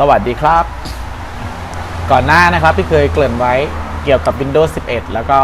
สวัสดีครับ ก่อนหน้านะครับที่เคยเกริ่นไว้เกี่ยวกับ Windows 11 แล้วก็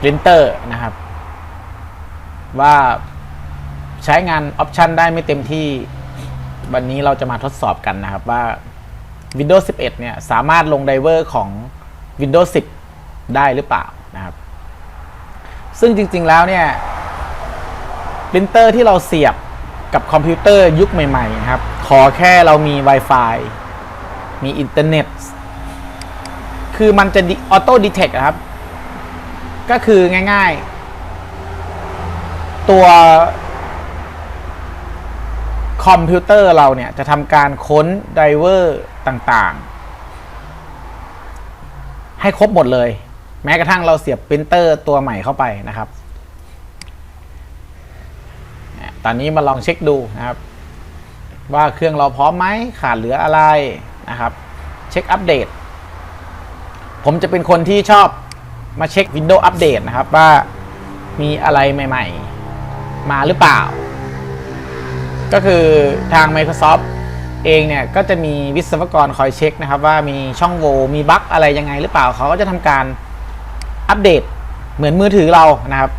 Printer นะครับ ว่าใช้งานออปชันได้ไม่เต็มที่ วันนี้เราจะมาทดสอบกันนะครับว่า Windows 11 เนี่ย สามารถลงไดเวอร์ของ Windows 10 ได้หรือเปล่านะครับ ซึ่งจริง ๆ แล้วเนี่ย ปรินเตอร์ที่เราเสียบ กับคอมพิวเตอร์ยุคใหม่ๆนะครับ ขอแค่เรามี Wi-Fi มีอินเทอร์เน็ต คือมันจะออโต้ดีเทคครับ ก็คือง่ายๆ ตัวคอมพิวเตอร์เราเนี่ย จะทำการค้นไดเวอร์ต่างๆ ให้ครบหมดเลย แม้กระทั่งเราเสียบปรินเตอร์ตัวใหม่เข้าไปนะครับ ตอนนี้มาลองเช็คดูนะครับ ว่าเครื่องเราพร้อมไหมขาดเหลืออะไรนะครับ เช็คอัปเดต ผมจะเป็นคนที่ชอบมาเช็ค Windows อัปเดตนะครับว่ามีอะไรใหม่ ๆ มาหรือเปล่า ก็คือทาง Microsoft เองเนี่ยก็จะมีวิศวกรคอยเช็คนะครับ ว่ามีช่องโหว่มีบั๊กอะไรยังไงหรือเปล่าเขาก็จะทำการอัปเดตเหมือนมือถือเรานะครับ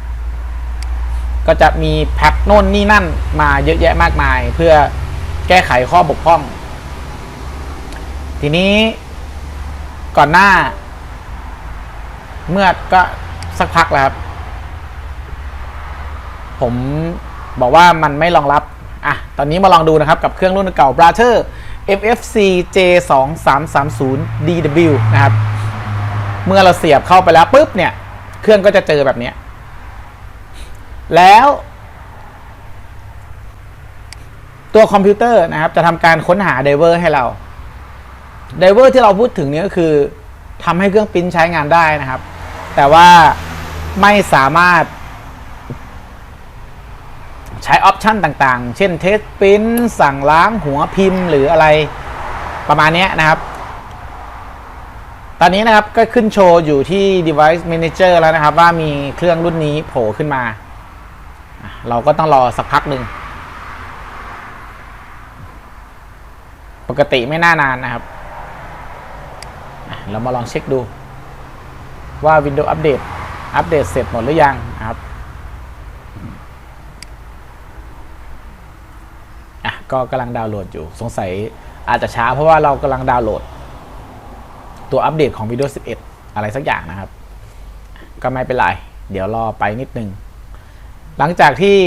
ก็จะมีแพ็คโน่นนี่นั่นมาเยอะแยะมากมาย เพื่อแก้ไขข้อบกพร่อง ทีนี้ก่อนหน้า เมื่อก็สักพักแล้วครับผมบอกว่ามันไม่รองรับ อะ ตอนนี้มาลองดูนะครับ กับเครื่องรุ่นเก่า b r a t h e r FFC J2330 DW นะครับ เมื่อเราเสียบเข้าไปแล้วปุ๊บเนี่ย เครื่องก็จะเจอแบบเนี้ย แล้วตัวคอมพิวเตอร์นะครับ จะทำการค้นหาไดเวอร์ให้เราไดเวอร์ที่เราพูดถึงนี้ก็คือทำให้เครื่องปริ้นใช้งานได้นะครับ แต่ว่าไม่สามารถ ใช้ออปชันต่างๆ เช่นเทสปริ้นสั่งล้างหัวพิมพ์หรืออะไรประมาณนี้นะครับ ตอนนี้นะครับก็ขึ้นโชว์อยู่ที่ device manager แล้วนะครับ ว่ามีเครื่องรุ่นนี้โผล่ขึ้นมา เราก็ต้องรอสักพักหนึ่งปกติไม่น่านานนะครับ เรามาลองเช็คดูว่า Windows อัปเดตอัปเดตเสร็จหมดหรือยังนะครับอะก็กำลังดาวน์โหลดอยู่สงสัยอาจจะช้าเพราะว่าเรากำลังดาวน์โหลด ตัวอัปเดตของ Windows 11 อะไรสักอย่างนะครับ ก็ไม่เป็นไร เดี๋ยวรอไปนิดนึง หลังจากที่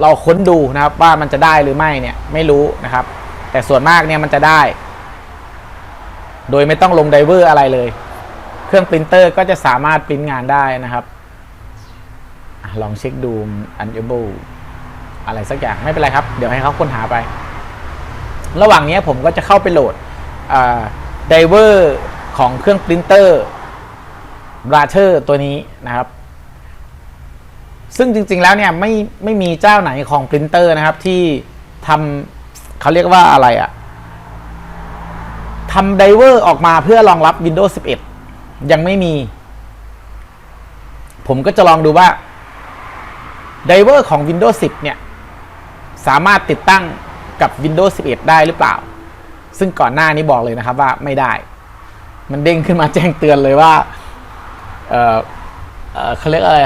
เราค้นดูนะครับว่ามันจะได้หรือไม่เนี่ยไม่รู้นะครับ แต่ส่วนมากเนี่ยมันจะได้ โดยไม่ต้องลงไดเวอร์อะไรเลย เครื่องปรินเตอร์ก็จะสามารถปริ้นงานได้นะครับลองเช็คดู unable อะไรสักอย่างไม่เป็นไรครับ เดี๋ยวให้เขาค้นหาไป ระหว่างนี้ผมก็จะเข้าไปโหลดไดเวอร์ของเครื่องปรินเตอร์ราเชอร์ตัวนี้นะครับ ซึ่งจริง ๆ แล้วเนี่ยไม่ไม่มีเจ้าไหนของปรินเตอร์นะครับที่ทำเขาเรียกว่าอะไรอะทำไดเวอร์ออกมาเพื่อรองรับ Windows 11 ยังไม่มี ผมก็จะลองดูว่าไดเวอร์ของ Windows 10 เนี่ย สามารถติดตั้งกับ Windows 11 ได้หรือเปล่า ซึ่งก่อนหน้านี้บอกเลยนะครับว่าไม่ได้ มันเด้งขึ้นมาแจ้งเตือนเลยว่า เออเออเขาเรียกอะไร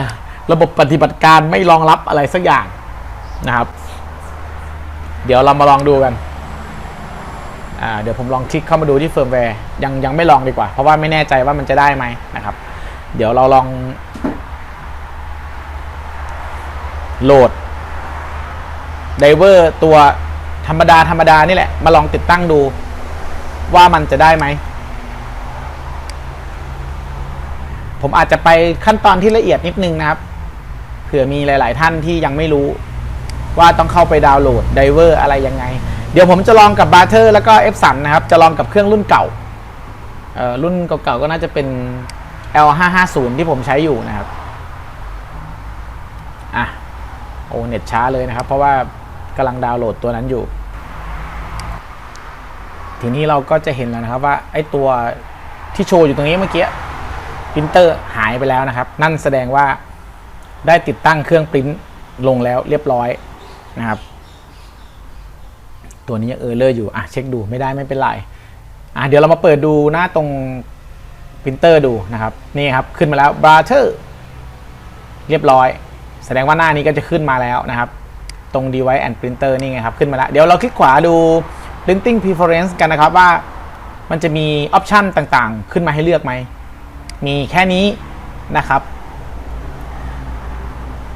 ระบบปฏิบัติการไม่รองรับอะไรสักอย่างนะครับ เดี๋ยวเรามาลองดูกันเดี๋ยวผมลองคลิกเข้ามาดูที่เฟิร์มแวร์ยังยังไม่ลองดีกว่า เพราะว่าไม่แน่ใจว่ามันจะได้ไหมนะครับ เดี๋ยวเราลอง โหลดไดเวอร์ตัวธรรมดาธรรมดานี่แหละ มาลองติดตั้งดูว่ามันจะได้ไหม ผมอาจจะไปขั้นตอนที่ละเอียดนิดนึงนะครับ เผื่อมีหลาย ๆ ท่านที่ยังไม่รู้ ว่าต้องเข้าไปดาวน์โหลดไดเวอร์อะไรยังไง เดี๋ยวผมจะลองกับบาร์เทอร์แล้วก็ F 3 นะครับ จะลองกับเครื่องรุ่นเก่าเอ่อรุ่นเก่าๆก็น่าจะเป็น L550 ที่ผมใช้อยู่นะครับอะโอ้เน็ตช้าเลยนะครับ เพราะว่ากำลังดาวน์โหลดตัวนั้นอยู่ ทีนี้เราก็จะเห็นแล้วนะครับว่าไอ้ตัวที่โชว์อยู่ตรงนี้เมื่อกี้ปรินเตอร์หายไปแล้วนะครับ นั่นแสดงว่า ได้ติดตั้งเครื่องปริ้นลงแล้วเรียบร้อยนะครับ ตัวนี้ยังเออเลอร์อยู่อะเช็คดูไม่ได้ไม่เป็นไรอะเดี๋ยวเรามาเปิดดูหน้าตรงปรินเตอร์ดูนะครับนี่ครับขึ้นมาแล้ว b r o t h e r เรียบร้อย แสดงว่าหน้านี้ก็จะขึ้นมาแล้วนะครับ ตรง device and printer นี่ไงครับ ขึ้นมาแล้ว เดี๋ยวเราคลิกขวาดู printing preference กันนะครับว่ามันจะมีออปชันต่างๆ ขึ้นมาให้เลือกไหม มีแค่นี้นะครับ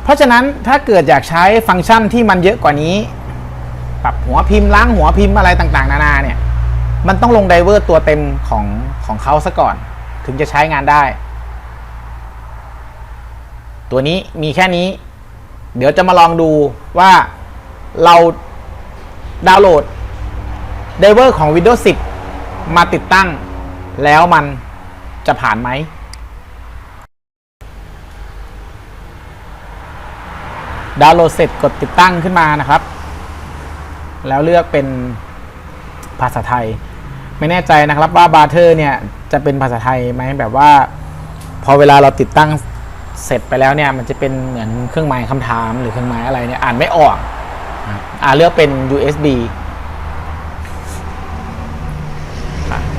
เพราะฉะนั้นถ้าเกิดอยากใช้ฟังก์ชันที่มันเยอะกว่านี้ ปรับหัวพิมพ์ล้างหัวพิมพ์อะไรต่างๆ นานาเนี่ย มันต้องลงไดเวอร์ตัวเต็มของของเขาซะก่อน ถึงจะใช้งานได้ ตัวนี้มีแค่นี้ เดี๋ยวจะมาลองดูว่าเราดาวน์โหลดไดเวอร์ของ Windows 10 มาติดตั้งแล้วมันจะผ่านไหม ดาวน์โหลดเสร็จกดติดตั้งขึ้นมานะครับ แล้วเลือกเป็นภาษาไทย ไม่แน่ใจนะครับว่าบาร์เทอร์เนี่ยจะเป็นภาษาไทยไหมแบบว่า พอเวลาเราติดตั้งเสร็จไปแล้วเนี่ยมันจะเป็นเหมือนเครื่องหมายคำถามหรือเครื่องหมายอะไรเนี่ยอ่านไม่ออกอ่าเลือกเป็น USB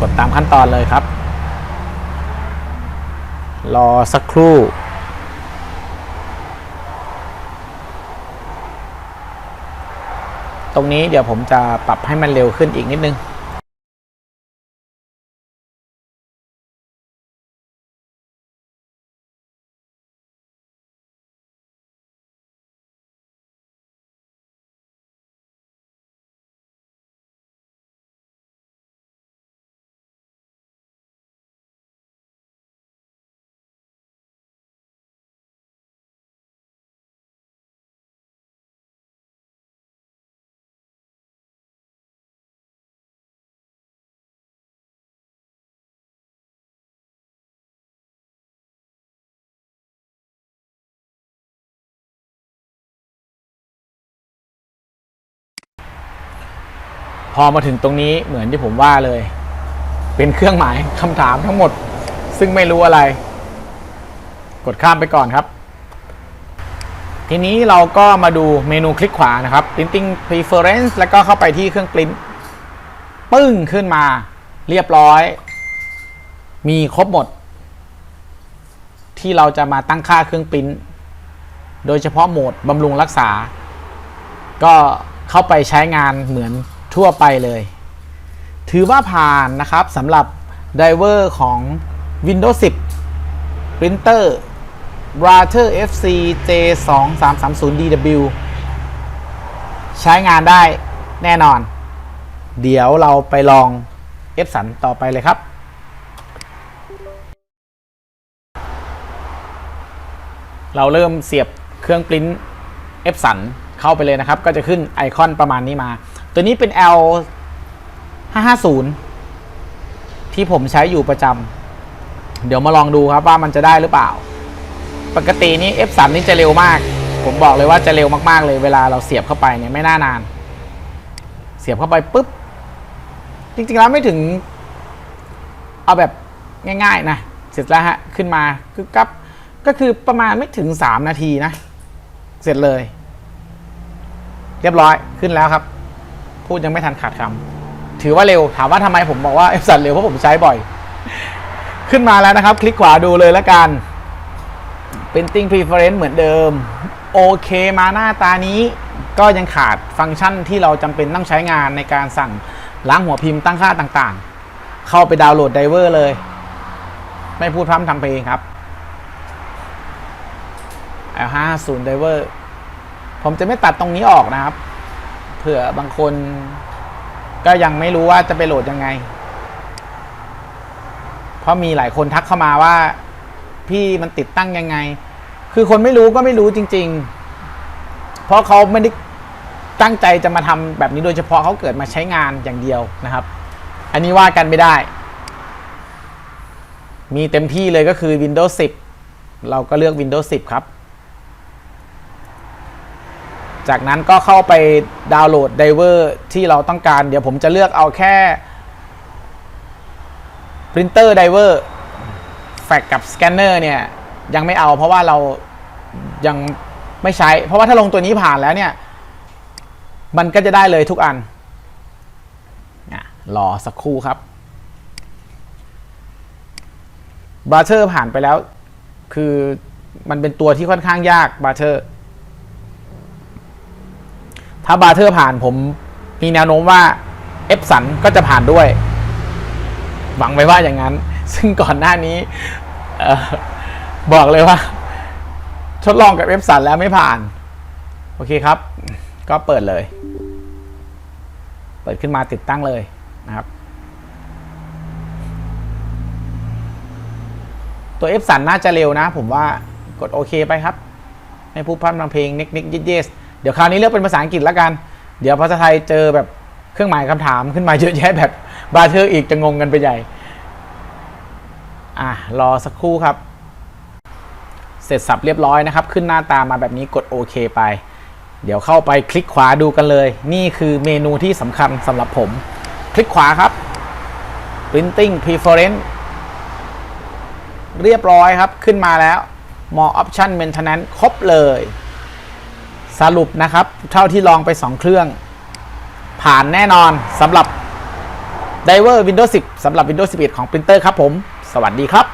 กดตามขั้นตอนเลยครับ รอสักครู่ ตรงนี้เดี๋ยวผมจะปรับให้มันเร็วขึ้นอีกนิดนึง พอมาถึงตรงนี้เหมือนที่ผมว่าเลย เป็นเครื่องหมายคำถามทั้งหมด ซึ่งไม่รู้อะไร กดข้ามไปก่อนครับ ทีนี้เราก็มาดูเมนูคลิกขวานะครับ printing preference แล้วก็เข้าไปที่เครื่องปริ้นปึ้งขึ้นมา เรียบร้อย มีครบหมด ที่เราจะมาตั้งค่าเครื่องปริ้นโดยเฉพาะโหมดบำรุงรักษา ก็เข้าไปใช้งานเหมือน ทั่วไปเลย ถือว่าผ่านนะครับสำหรับไดเวอร์ของ Windows 10 Printer Router FC J2330DW ใช้งานได้แน่นอน เดี๋ยวเราไปลอง F สันต่อไปเลยครับ เราเริ่มเสียบเครื่องปริ้น F สันเข้าไปเลยนะครับ ก็จะขึ้นไอคอนประมาณนี้มา ตัวนี้เป็น L 550 ที่ผมใช้อยู่ประจำเดี๋ยวมาลองดูครับว่ามันจะได้หรือเปล่า ปกตินี้ F3 นี่จะเร็วมาก ผมบอกเลยว่าจะเร็วมากๆเลยเวลาเราเสียบเข้าไปเนี่ยไม่น่านาน เสียบเข้าไปปุ๊บ จริงๆแล้วไม่ถึง เอาแบบง่ายๆนะเสร็จแล้วฮะ ขึ้นมาคือกับก็คือประมาณไม่ถึง 3 นาทีนะ เสร็จเลย เรียบร้อยขึ้นแล้วครับ พูดยังไม่ทันขาดคำถือว่าเร็วถามว่าทำไมผมบอกว่า F สันเร็วเพราะผมใช้บ่อย ขึ้นมาแล้วนะครับ คลิกขวาดูเลยแล้วกัน Printing Preference เหมือนเดิม โอเคมาหน้าตานี้ ก็ยังขาดฟังก์ชันที่เราจำเป็นต้องใช้งานในการสั่งล้างหัวพิมพ์ตั้งค่าต่างๆ เข้าไปดาวน์โหลดไดเวอร์เลย ไม่พูดพร่ำทำเพลงครับ L50 Diver ผมจะไม่ตัดตรงนี้ออกนะครับ เผื่อบางคน ก็ยังไม่รู้ว่าจะไปโหลดยังไง เพราะมีหลายคนทักเข้ามาว่า พี่มันติดตั้งยังไง คือคนไม่รู้ก็ไม่รู้จริง ๆ เพราะเขาไม่ได้ตั้งใจจะมาทำแบบนี้โดยเฉพาะเขาเกิดมาใช้งานอย่างเดียวนะครับ อันนี้ว่ากันไม่ได้ มีเต็มที่เลยก็คือ Windows 10 เราก็เลือก Windows 10 ครับ จากนั้นก็เข้าไปดาวน์โหลดไดเวอร์ที่เราต้องการ เดี๋ยวผมจะเลือกเอาแค่ Printer Diver แฟกกับสแกนเนอร์เนี่ยยังไม่เอาเพราะว่าเรายังไม่ใช้ เพราะว่าถ้าลงตัวนี้ผ่านแล้วเนี่ย มันก็จะได้เลยทุกอันรอสักครู่ครับบาเชอร์ผ่านไปแล้ว คือมันเป็นตัวที่ค่อนข้างยากบาเชอร์ ถ้าบาเทอร์ผ่านผมมีแนวโน้มว่าเอฟสันก็จะผ่านด้วย หวังไว้ว่าอย่างนั้น ซึ่งก่อนหน้านี้ออบอกเลยว่า ทดลองกับเอฟสันแล้วไม่ผ่าน โอเคครับ ก็เปิดเลย เปิดขึ้นมาติดตั้งเลยนะครับตัวเอฟสันน่าจะเร็วนะ ผมว่ากดโอเคไปครับให้ผู้พันบางเพลงนิกนิกยิดเยส เดี๋ยวคราวนี้เลือกเป็นภาษาอังกฤษแล้วกัน เดี๋ยวภาษาไทยเจอแบบเครื่องหมายคำถามขึ้นมาเยอะแยะแบบบาเทอร์อีกจะงงกันไปใหญ่ อะรอสักครู่ครับ เสร็จสับเรียบร้อยนะครับ ขึ้นหน้าตามาแบบนี้กดโอเคไป เดี๋ยวเข้าไปคลิกขวาดูกันเลย นี่คือเมนูที่สำคัญสำหรับผม คลิกขวาครับ printing preference เรียบร้อยครับ ขึ้นมาแล้ว more option maintenance ครบเลย สรุปนะครับ เท่าที่ลองไป 2 เครื่อง ผ่านแน่นอนสำหรับ Diver Windows 10สำหรับ Windows 11 ของ Printer ครับผม สวัสดีครับ